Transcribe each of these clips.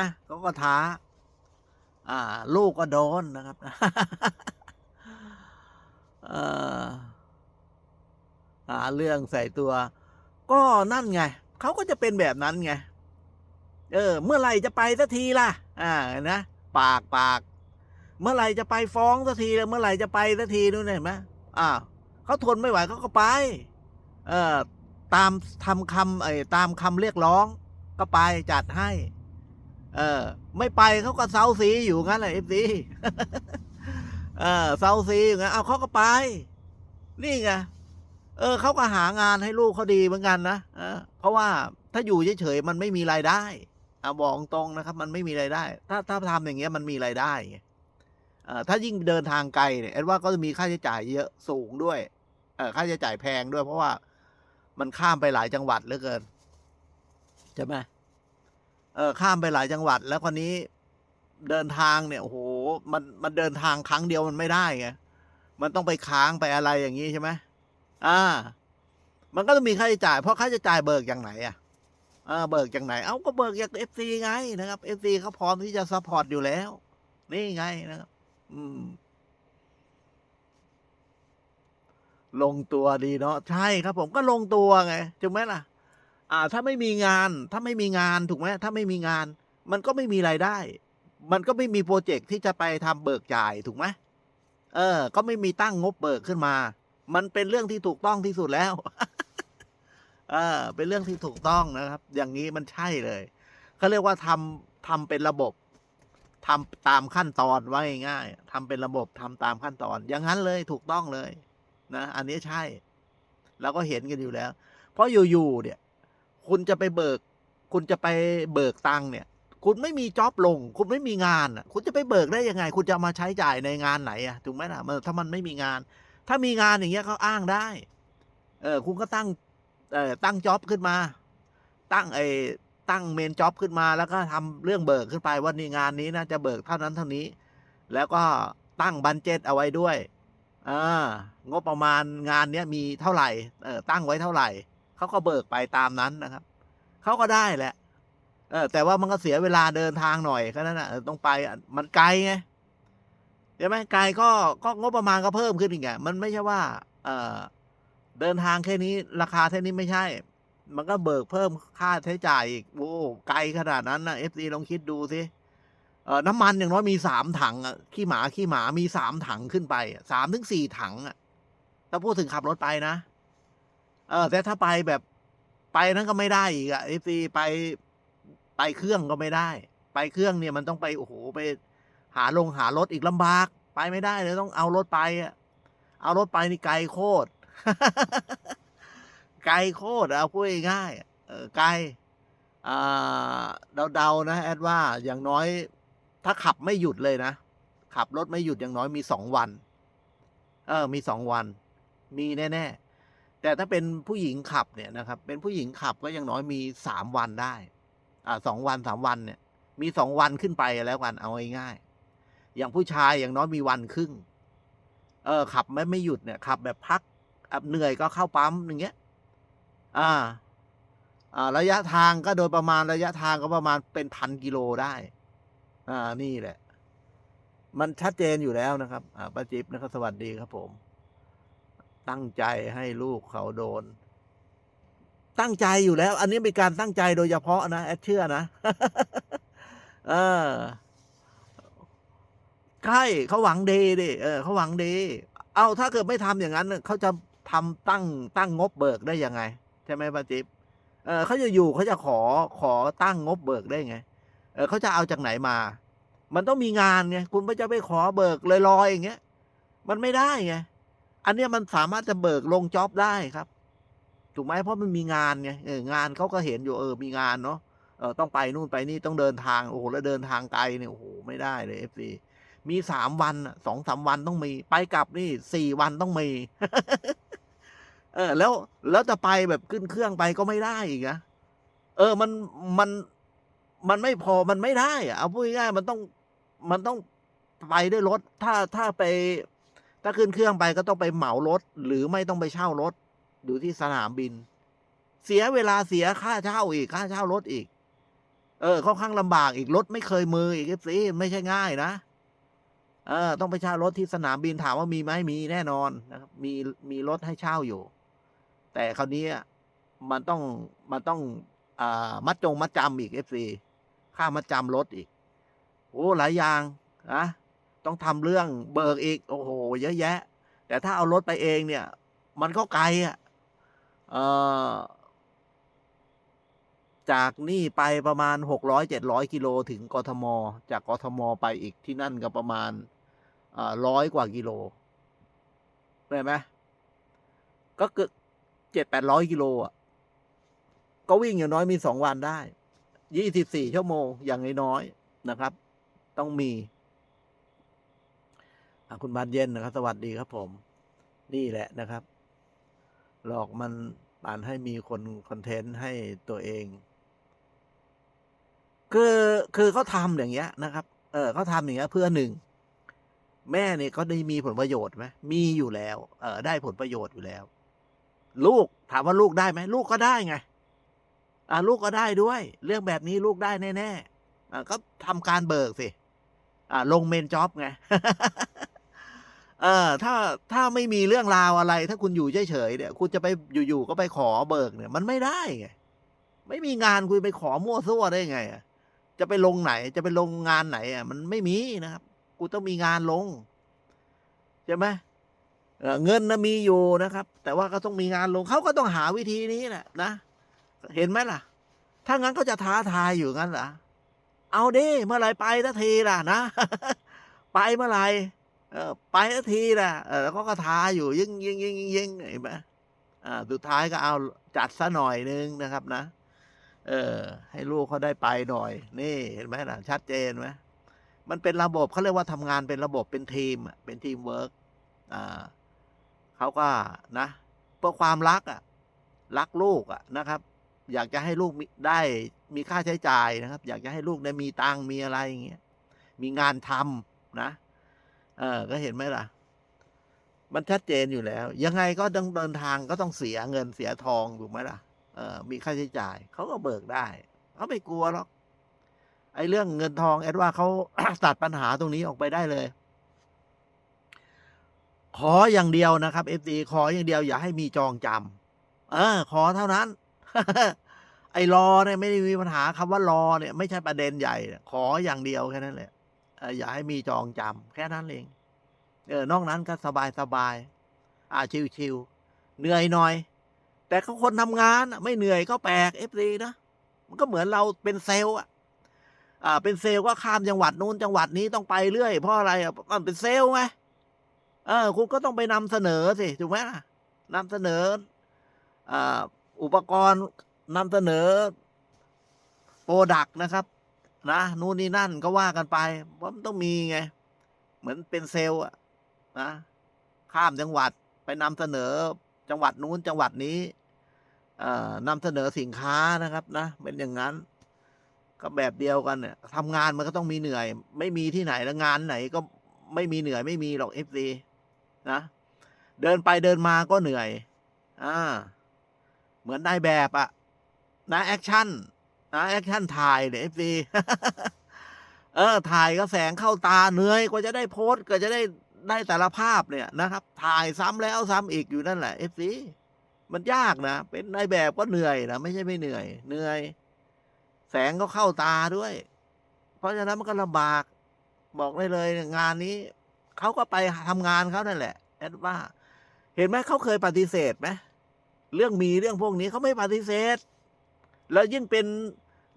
นะเขาก็ท้า อ่า ลูกก็โดนนะครับเอ่อหาเรื่องใส่ตัว ก็นั่นไง เขาก็จะเป็นแบบนั้นไง เออ เมื่อไหร่จะไปสักทีล่ะ อ่า นะ ปากปาก เมื่อไหร่จะไปฟ้องสักทีแล้วเมื่อไหร่จะไปสักทีนู่นเห็นไหมอ้าวเขาทนไม่ไหวเขาก็ไป เออตามทำคำไอ้ตามคำเรียกร้อง ก็ไปจัดให้ เออ ไม่ไปเขาก็เซาซีอยู่งั้นแหละเอฟซีเออเซาซีอยู่งั้นเอาเขาก็ไป นี่ไงเออเขาก็หางานให้ลูกเขาดีเหมือนกันนะเออเพราะว่าถ้าอยู่เฉยๆมันไม่มีรายได้เอาบอกตรงนะครับ มันไม่มีรายได้ ถ้าถ้าทำอย่างเงี้ยมันมีรายได้ถ้ายิ่งเดินทางไกลเนี่ยแอดว่าก็จะมีค่าใช้จ่ายเยอะสูงด้วยเออค่าใช้จ่ายแพงด้วย เพราะว่ามันข้ามไปหลายจังหวัดเหลือเกินใช่ไหม เออข้ามไปหลายจังหวัด แล้วคนนี้เดินทางเนี่ยโอ้โหมันมันเดินทางครั้งเดียวมันไม่ได้ไงมันต้องไปค้างไปอะไรอย่างนี้ใช่ไหมอ่า มันก็ต้องมีค่าใช้จ่าย เพราะค่าใช้จ่ายเบิกอย่างไหนอะเออเบิกอย่างไหน เอ้าก็เบิกจากเอฟซีไงนะครับเอฟซีเขาพร้อมที่จะซัพพอร์ตอยู่แล้ว นี่ไงนะครับ อืม ลงตัวดีเนาะใช่ครับผมก็ลงตัวไงถูกไหมล่ะ อ่า ถ้าไม่มีงาน ถ้าไม่มีงานถูกไหมถ้าไม่มีงาน มันก็ไม่มีรายได้ มันก็ไม่มีโปรเจกต์ที่จะไปทำเบิกจ่ายถูกไหมเออ ก็ไม่มีตั้งงบเบิกขึ้นมา มันเป็นเรื่องที่ถูกต้องที่สุดแล้วเออเป็นเรื่องที่ถูกต้องนะครับ อย่างนี้มันใช่เลยเขาเรียกว่าทำทำเป็นระบบทำตามขั้นตอนไว้ง่ายๆทำเป็นระบบทำตามขั้นตอน อย่างนั้นเลยถูกต้องเลย นะ อันนี้ใช่เราก็เห็นกันอยู่แล้ว เพราะอยู่ๆเนี่ย คุณจะไปเบิก คุณจะไปเบิกตังค์เนี่ย คุณไม่มีจ็อบลง คุณไม่มีงานอะคุณจะไปเบิกได้ยังไง คุณจะมาใช้จ่ายในงานไหนอะถูกไหมล่ะมันถ้ามันไม่มีงาน ถ้ามีงานอย่างเงี้ยเขาอ้างได้ เออคุณก็ตั้งเอ่อตั้งจ็อบขึ้นมา ตั้งไอ้ตั้งเมนจ็อบขึ้นมา แล้วก็ทำเรื่องเบิกขึ้นไปว่านี่งานนี้นะจะเบิกเท่านั้นเท่านี้ แล้วก็ตั้งบันเจ็ตเอาไว้ด้วยอ่างบประมาณงานเนี้ยมีเท่าไหร่เออตั้งไว้เท่าไหร่ เขาก็เบิกไปตามนั้นนะครับเขาก็ได้แหละ เออ แต่ว่ามันก็เสียเวลาเดินทางหน่อยแค่นั้นนะต้องไปมันไกลไงใช่ไหมไกลก็ก็งบประมาณก็เพิ่มขึ้นอีกไงมันไม่ใช่ว่า เออเดินทางแค่นี้ราคาแค่นี้ไม่ใช่ มันก็เบิกเพิ่มค่าใช้จ่ายอีกโอ้ไกลขนาดนั้นนะเอฟซีลองคิดดูสิเออน้ำมันอย่างน้อยมีสามถังอะขี้หมาขี้หมามีสามถังขึ้นไปสามถึงสี่ถังอะถ้าพูดถึงขับรถไปนะ เออแต่ถ้าไปแบบไปนั้นก็ไม่ได้อีกอะเอฟซีไปไปเครื่องก็ไม่ได้ ไปเครื่องเนี่ยมันต้องไปโอ้โหไป หาลงหารถอีกลำบาก ไปไม่ได้เลยต้องเอารถไปอะเอารถไปนี่ไกลโคตรไกลโคตรเอาพูดง่ายเออไกลอ่าเดาๆนะแอดว่าอย่างน้อยถ้าขับไม่หยุดเลยนะ ขับรถไม่หยุดอย่างน้อยมีสองวัน เออ มีสองวัน มีแน่ ๆ แต่ถ้าเป็นผู้หญิงขับเนี่ยนะครับ เป็นผู้หญิงขับก็ย่างน้อยมีสามวันได้ อ่าสองวันสามวันเนี่ย มีสองวันขึ้นไปแล้วกันเอาง่ายๆอย่างผู้ชายอย่างน้อยมีวันครึ่ง เออ ขับไม่ไม่หยุดเนี่ยขับแบบพักอะเหนื่อยก็เข้าปั๊มอย่างเงี้ย อ่า อ่า ระยะทางก็โดยประมาณระยะทางก็ประมาณเป็นพันกิโลได้ อ่านี่แหละ มันชัดเจนอยู่แล้วนะครับ อ่าป้าจิ๊บนะครับสวัสดีครับผม ตั้งใจให้ลูกเขาโดน ตั้งใจอยู่แล้ว อันนี้เป็นการตั้งใจโดยเฉพาะนะแอดเชื่อนะเออใช่เขาหวังดีดิเออเขาหวังดี เอาถ้าเกิดไม่ทำอย่างนั้นเขาจะทำตั้งตั้งงบเบิกได้ยังไง ใช่ไหมป้าจิ๊บเออเขาจะอยู่เขาจะขอขอตั้งงบเบิกได้ไง เออเขาจะเอาจากไหนมา มันต้องมีงานไงคุณไม่จะไปขอเบิกลอยๆอย่างเงี้ย มันไม่ได้ไง อันเนี้ยมันสามารถจะเบิกลงจ็อบได้ครับ ถูกไหมเพราะมันมีงานไงเอองานเขาก็เห็นอยู่เออมีงานเนาะเออต้องไปนู่นไปนี่ต้องเดินทางโอ้โหแล้วเดินทางไกลเนี่ยโอ้โหไม่ได้เลยเอฟซีมีสามวันสองสามวันต้องมีไปกลับนี่สี่วันต้องมี เออ แล้วแล้วจะไปแบบขึ้นเครื่องไปก็ไม่ได้อีกนะเออมันมันมันไม่พอมันไม่ได้อะเอาพูดง่ายมันต้องมันต้องไปด้วยรถ ถ้าถ้าไป ถ้าขึ้นเครื่องไปก็ต้องไปเหมารถ หรือไม่ต้องไปเช่ารถ อยู่ที่สนามบิน เสียเวลาเสียค่าเช่าอีกค่าเช่ารถอีก เออค่อนข้างลำบากอีกรถไม่เคยมืออีกสิไม่ใช่ง่ายนะเออต้องไปเช่ารถที่สนามบินถามว่ามีไหมมีแน่นอนนะครับมีมีรถให้เช่าอยู่ แต่คราวนี้มันต้องมันต้องอมัดจงมัดจำอีกเอฟซีค่ามัดจำรถอีกโอ้หลายอย่างนะ ต้องทำเรื่องเบิกอีก โอ้โห เยอะแยะ แต่ถ้าเอารถไปเองเนี่ย มันก็ไกลอะจากนี่ไปประมาณหกร้อยเจ็ดร้อยกิโลถึงกทม จากกทมไปอีกที่นั่นก็ประมาณร้อยกว่ากิโลได้ไหมก็เกือบเจ็ดแปดร้อยกิโลอะ ก็วิ่งอย่างน้อยมีสองวันได้ยี่สิบสี่ชั่วโมงอย่างน้อยๆนะครับ ต้องมี คุณบานเย็นนะครับ สวัสดีครับผม นี่แหละนะครับ หลอกมันป่านให้มีคนคอนเทนต์ให้ตัวเอง คือคือเขาทำอย่างเงี้ยนะครับ เออเขาทำอย่างเงี้ยเพื่อหนึ่งแม่เนี่ยเขาได้มีผลประโยชน์ไหมมีอยู่แล้ว เออได้ผลประโยชน์อยู่แล้ว ลูกถามว่าลูกได้ไหมลูกก็ได้ไง อ่าลูกก็ได้ด้วย เรื่องแบบนี้ลูกได้แน่ๆอ่าก็ทำการเบิกสิ อ่าลงเมนจ็อบไง เออถ้าถ้าไม่มีเรื่องราวอะไร ถ้าคุณอยู่เฉยๆเนี่ย คุณจะไปอยู่ๆก็ไปขอเบิกเนี่ย มันไม่ได้ไงไม่มีงานคุณไปขอมั่วซั่วได้ไงอะจะไปลงไหน จะไปลงงานไหนอะ มันไม่มีนะครับ กูต้องมีงานลงใช่ไหมเเงินนะมีอยู่นะครับ แต่ว่าก็ต้องมีงานลงเขาก็ต้องหาวิธีนี้แหละนะเห็นไหมล่ะ ถ้างั้นก็จะท้าทายอยู่งั้นเหรอเอาดิเมื่อไหรไปสักทีล่ะนะ ไปเมื่อไหร เออ ไปสักทีล่ะเออแล้วก็ก็ท้าอยู่ยิ่งยิ่งยิ่งยิงยิงเห็นไหมอ่าสุดท้ายก็เอาจัดซะหน่อยนึงนะครับนะ เออ ให้ลูกเขาได้ไปหน่อย นี่เห็นไหมล่ะ ชัดเจนไหมมันเป็นระบบเขาเรียกว่าทำงานเป็นระบบเป็นทีมเป็นทีมเวิร์กอ่าเขาก็นะเพื่อความรักอะ รักลูกอะนะครับ อยากจะให้ลูกได้มีค่าใช้จ่ายนะครับ อยากจะให้ลูกได้มีตังมีอะไรอย่างเงี้ยมีงานทำนะ เออก็เห็นไหมล่ะ มันชัดเจนอยู่แล้ว ยังไงก็ต้องเดินทางก็ต้องเสียเงินเสียทองถูกไหมล่ะเออมีค่าใช้จ่ายเขาก็เบิกได้เขาไม่กลัวหรอกไอ้เรื่องเงินทองแอดว่าเขาตัดปัญหาตรงนี้ออกไปได้เลย ขออย่างเดียวนะครับเอฟซีขออย่างเดียวอย่าให้มีจองจำเออ ขอเท่านั้น ไอ้รอเนี่ยไม่ได้มีปัญหาคำว่ารอเนี่ย ไม่ใช่ประเด็นใหญ่ ขออย่างเดียวแค่นั้นแหละ อย่าให้มีจองจำแค่นั้นเองเออนอกนั้นก็สบายสบายอ่าชิวๆเหนื่อยหน่อย แต่เขาคนทำงานไม่เหนื่อยก็แปลกเอฟซีนะมันก็เหมือนเราเป็นเซลล์อะอ่าเป็นเซลล์ก็ข้ามจังหวัดนู้นจังหวัดนี้ต้องไปเรื่อยเพราะอะไรอะมันเป็นเซลล์ไงเออ คุณก็ต้องไปนำเสนอสิถูกไหมล่ะนำเสนออ่าอุปกรณ์นำเสนอโปรดักต์นะครับ นะนู่นนี่นั่นก็ว่ากันไปว่ามันต้องมีไง เหมือนเป็นเซลล์อะนะ ข้ามจังหวัดไปนำเสนอจังหวัดนู้นจังหวัดนี้เอ่อนำเสนอสินค้านะครับนะเป็นอย่างนั้น ก็แบบเดียวกันเนี่ยทำงานมันก็ต้องมีเหนื่อย ไม่มีที่ไหนแล้วงานไหนก็ไม่มีเหนื่อยไม่มีหรอกเอฟซีนะ เดินไปเดินมาก็เหนื่อย อ่า เหมือนนายแบบอะนะแอคชั่น นะแอคชั่นถ่ายเนี่ยเอฟซีเออถ่ายก็แสงเข้าตาเหนื่อยกว่าจะได้โพสต์ก็จะได้ได้แต่ละภาพเนี่ยนะครับ ถ่ายซ้ำแล้วซ้ำอีกอยู่นั่นแหละเอฟซีมันยากนะ เป็นนายแบบก็เหนื่อยนะไม่ใช่ไม่เหนื่อย เหนื่อย แสงก็เข้าตาด้วย เพราะฉะนั้นมันก็ลำบาก บอกได้เลยงานนี้เขาก็ไปทำงานเขานั่นแหละแอดว่า เห็นไหมเขาเคยปฏิเสธไหมเรื่องมีเรื่องพวกนี้เขาไม่ปฏิเสธ แล้วยิ่งเป็น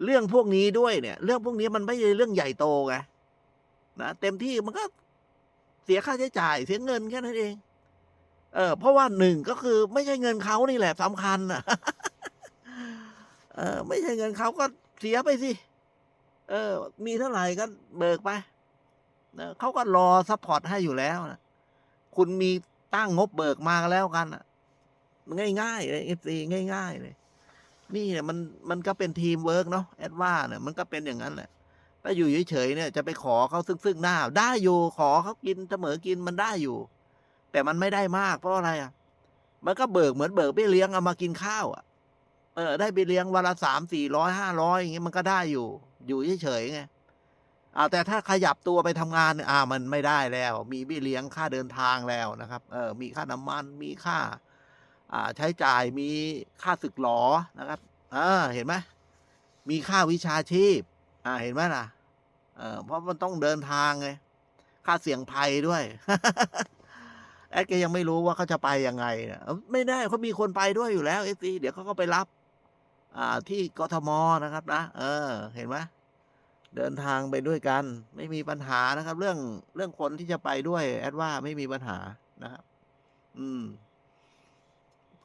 เรื่องพวกนี้ด้วยเนี่ย เรื่องพวกนี้มันไม่ใช่เรื่องใหญ่โตไงนะเต็มที่มันก็เสียค่าใช้จ่ายเสียเงินแค่นั้นเอง เออ เพราะว่าหนึ่งก็คือ ไม่ใช่เงินเขานี่แหละสำคัญอะเออ ไม่ใช่เงินเขาก็เสียไปสิ เออ มีเท่าไหร่ก็เบิกไปเขาก็รอซัพพอร์ตให้อยู่แล้วนะคุณมีตั้งงบเบิกมาแล้วกันอะง่ายๆเลยเอฟซีง่าย ๆ เลย นี่เนี่ยมันมันก็เป็นทีมเวิร์กเนาะแอดว่าเนี่ยมันก็เป็นอย่างนั้นแหละถ้าอยู่เฉยๆเนี่ยจะไปขอเขาซึ่งซึ่งหน้า ได้อยู่ขอเขากินเสมอกินมันได้อยู่ แต่มันไม่ได้มากเพราะอะไรอะ มันก็เบิกเหมือนเบิกไปเลี้ยงเอามากินข้าวอะ เออ ได้ไปเลี้ยงวันละสามสี่ร้อยห้าร้อยอย่างเงี้ยมันก็ได้อยู่ อยู่เฉยๆไงอ่าแต่ถ้าขยับตัวไปทำงานเนี่ยอ่ามันไม่ได้แล้ว มีเบี้ยเลี้ยงค่าเดินทางแล้วนะครับ เออ มีค่าน้ำมันมีค่า ใช้จ่ายมีค่าศึกหลอนะครับอ่าเห็นไหมมีค่าวิชาชีพ อ่าเห็นไหมล่ะเออเพราะมันต้องเดินทางไงค่าเสี่ยงภัยด้วยแอดก็ยังไม่รู้ว่าเขาจะไปยังไงนะไม่ได้เขามีคนไปด้วยอยู่แล้วเอซีเดี๋ยวเขาก็ไปรับ อ่าที่กทมนะครับนะเออ เห็นไหมเดินทางไปด้วยกัน ไม่มีปัญหานะครับ เรื่องเรื่องคนที่จะไปด้วย แอดว่าไม่มีปัญหานะครับ อืม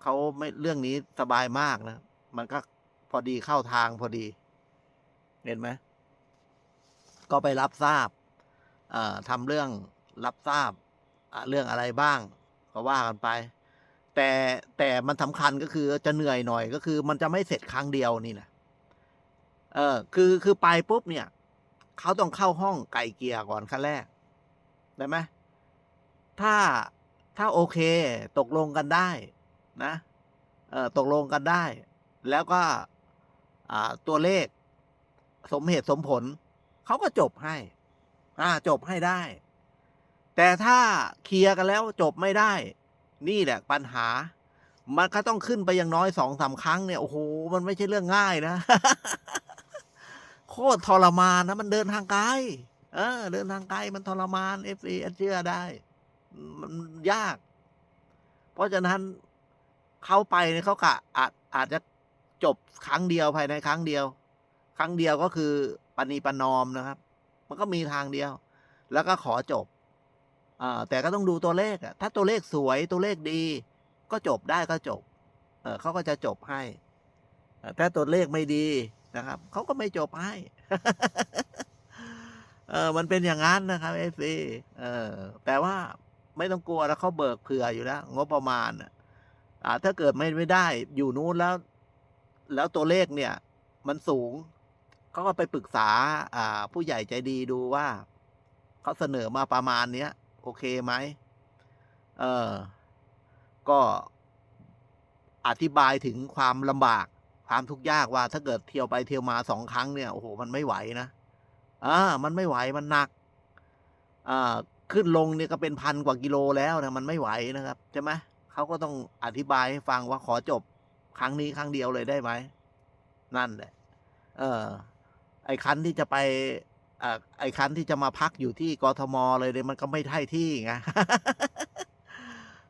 เขาไม่เรื่องนี้สบายมากนะ มันก็พอดีเข้าทางพอดี เห็นไหม ก็ไปรับทราบทำเรื่องรับทราบเรื่องอะไรบ้าง ก็ว่ากันไป แต่แต่มันสำคัญก็คือจะเหนื่อยหน่อยก็คือ มันจะไม่เสร็จครั้งเดียวนี่นะเออ คือคือไปปุ๊บเนี่ยเขาต้องเข้าห้องไก่เกียร์ก่อนขั้นแรกได้ไหมถ้าถ้าโอเค ตกลงกันได้ นะเออตกลงกันได้ แล้วก็ตัวเลข สมเหตุสมผล เขาก็จบให้ อ่าจบให้ได้ แต่ถ้าเคลียร์กันแล้วจบไม่ได้ นี่แหละปัญหา มันก็ต้องขึ้นไปอย่างน้อยสองสามครั้งเนี่ย โอ้โห มันไม่ใช่เรื่องง่ายนะ โคตรทรมานนะ มันเดินทางไกล เออ เดินทางไกลมันทรมานเอฟซีเชื่อได้ มันยาก เพราะฉะนั้น เขาไปเนี่ยเขากะอาจอาจจะจบครั้งเดียวภายในครั้งเดียว ครั้งเดียวก็คือปณีปนอมนะครับ มันก็มีทางเดียว แล้วก็ขอจบอแต่ก็ต้องดูตัวเลขอะถ้าตัวเลขสวยตัวเลขดี ก็จบได้ก็จบเเขาก็จะจบให้เออแต่ตัวเลขไม่ดีนะครับเขาก็ไม่จบให้เออมันเป็นอย่างนั้นนะครับเอฟซีเออแต่ว่าไม่ต้องกลัวแล้วเขาเบิกเผื่ออยู่แล้วงบประมาณอะ อ่าถ้าเกิดไม่ไม่ได้อยู่นู้นแล้ว แล้วตัวเลขเนี่ย มันสูงเขาก็ไปปรึกษา อ่า ผู้ใหญ่ใจดีดูว่าเขาเสนอมาประมาณเนี้ย โอเคไหมเออก็อธิบายถึงความลำบาก ความทุกข์ยากว่า ถ้าเกิดเที่ยวไปเที่ยวมาสองครั้งเนี่ยโอ้โหมันไม่ไหวนะอ่ามันไม่ไหวมันหนักอ่าขึ้นลงเนี่ยก็เป็นพันกว่ากิโลแล้วนะมันไม่ไหวนะครับใช่ไหม เขาก็ต้องอธิบายให้ฟังว่าขอจบครั้งนี้ครั้งเดียวเลยได้ไหม นั่นแหละ เออ ไอ้คันที่จะไปอ่ไอ้คันที่จะมาพักอยู่ที่กทมเลยเนี่ยมันก็ไม่ใช่ที่ไง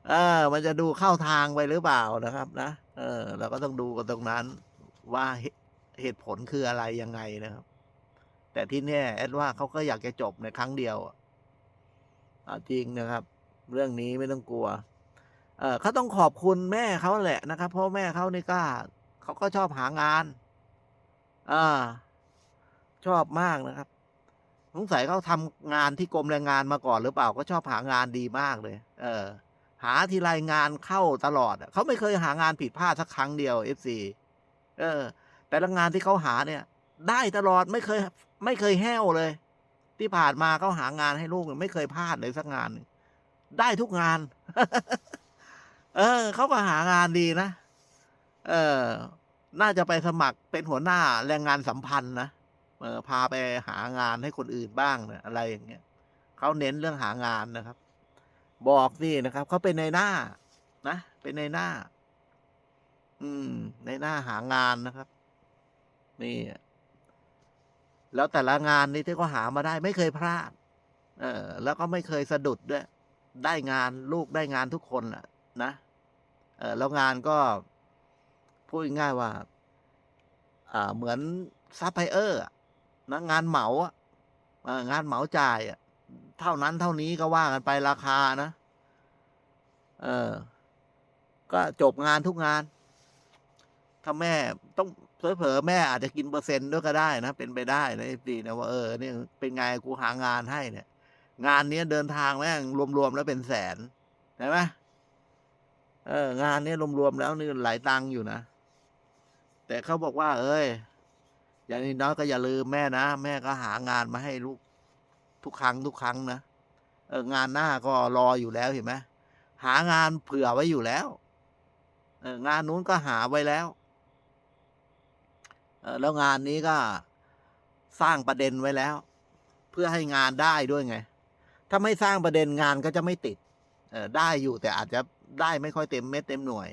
เออ มันจะดูเข้าทางไปหรือเปล่านะครับ นะ เออ เราก็ต้องดูกันตรงนั้น ว่าเหตุผลคืออะไรยังไงนะครับ แต่ที่เนี่ยแอดว่าเขาก็อยากจะจบในครั้งเดียวอะจริงนะครับ เรื่องนี้ไม่ต้องกลัว เออเขาต้องขอบคุณแม่เขาแหละนะครับ เพราะแม่เขานี่ก็เขาก็ชอบหางานอ่าชอบมากนะครับสงสัยเขาทำงานที่กรมแรงงานมาก่อนหรือเปล่าก็ชอบหางานดีมากเลย เออ หาทีไรงานเข้าตลอดเขาไม่เคยหางานผิดพลาดสักครั้งเดียวเอฟซีเออ แต่ละงานที่เขาหาเนี่ย ได้ตลอดไม่เคย ไม่เคยแห้วเลย ที่ผ่านมาเขาหางานให้ลูกไม่เคยพลาดเลยสักงานได้ทุกงาน เออเขาก็หางานดีนะ เออ น่าจะไปสมัครเป็นหัวหน้าแรงงานสัมพันธ์นะเออพาไปหางานให้คนอื่นบ้างเนี่ยอะไรอย่างเงี้ยเขาเน้นเรื่องหางานนะครับ บอกนี่นะครับเขาเป็นในหน้า นะเป็นในหน้า อืม ในหน้าหางานนะครับ นี่แล้วแต่ละงานนี่ที่เขาหามาได้ไม่เคยพลาด เออ แล้วก็ไม่เคยสะดุดด้วย ได้งานลูกได้งานทุกคนแหละ นะเออแล้วงานก็ พูดง่ายว่า อ่าเหมือนซัพพลายเออร์นะงานเหมาอะงานเหมาจ่ายอะเท่านั้นเท่านี้ก็ว่ากันไปราคานะ เออ ก็จบงานทุกงาน ถ้าแม่ต้องเผลอๆแม่อาจจะกินเปอร์เซ็นต์ด้วยก็ได้นะ เป็นไปได้นะไอ้ดีนะว่าเออเนี่ยเป็นไงกูหางานให้เนี่ย งานเนี้ยเดินทางแม่งรวมๆแล้วเป็นแสนใช่ไหม เอองานเนี้ยรวมๆแล้วนี่หลายตังค์อยู่นะ แต่เขาบอกว่า เอ้ย อย่างนี้น้อยก็อย่าลืมแม่นะ แม่ก็หางานมาให้ลูกทุกครั้งทุกครั้งนะเอองานหน้าก็รออยู่แล้วเห็นไหมหางานเผื่อไว้อยู่แล้วเอองานนู้นก็หาไว้แล้วเออแล้วงานนี้ก็สร้างประเด็นไว้แล้ว เพื่อให้งานได้ด้วยไง ถ้าไม่สร้างประเด็นงานก็จะไม่ติด เออได้อยู่แต่อาจจะ ได้ไม่ค่อยเต็มเม็ดเต็มหน่วย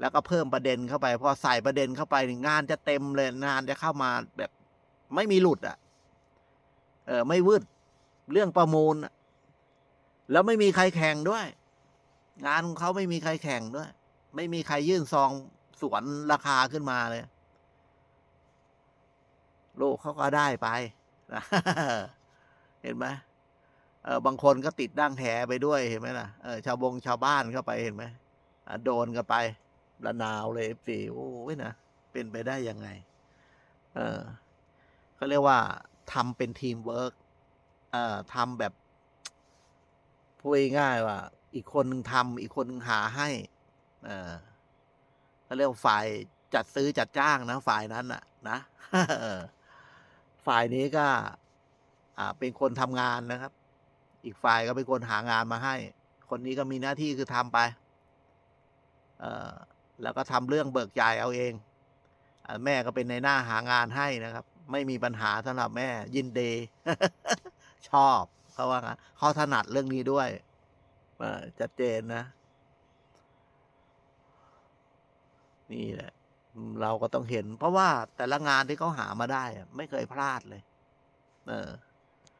แล้วก็เพิ่มประเด็นเข้าไป พอใส่ประเด็นเข้าไปนี่งานจะเต็มเลยงานจะเข้ามาแบบไม่มีหลุดอะ เออไม่วืดเรื่องประมูล แล้วไม่มีใครแข่งด้วย งานของเขาไม่มีใครแข่งด้วย ไม่มีใครยื่นซองสวนราคาขึ้นมาเลยโลกเขาก็ได้ไปนะเห็นไหม เออบางคนก็ติดดั้งแหไปด้วยเห็นไหมล่ะเออชาวบงชาวบ้านเข้าไปเห็นไหมอะโดนกันไประนาวเลยสิโอ้ยนะเป็นไปได้ยังไง เออเขาเรียกว่าทำเป็นทีมเวิร์กเอ่อทำแบบพูดง่ายว่า อีกคนหนึ่งทำอีกคนหนึ่งหาให้ เออเขาเรียกฝ่ายจัดซื้อจัดจ้างนะฝ่ายนั้นน่ะ นะฝ่ายนี้ก็ อ่า เป็นคนทำงานนะครับ อีกฝ่ายก็เป็นคนหางานมาให้ คนนี้ก็มีหน้าที่คือทำไป เออแล้วก็ทำเรื่องเบิกจ่ายเอาเองอแม่ก็เป็นในหน้าหางานให้นะครับ ไม่มีปัญหาสำหรับแม่ ยินดีชอบเขาว่างั้นเขาถนัดเรื่องนี้ด้วยชัดเจนนะ นี่แหละ เราก็ต้องเห็น เพราะว่าแต่ละงานที่เขาหามาได้ ไม่เคยพลาดเลย เออ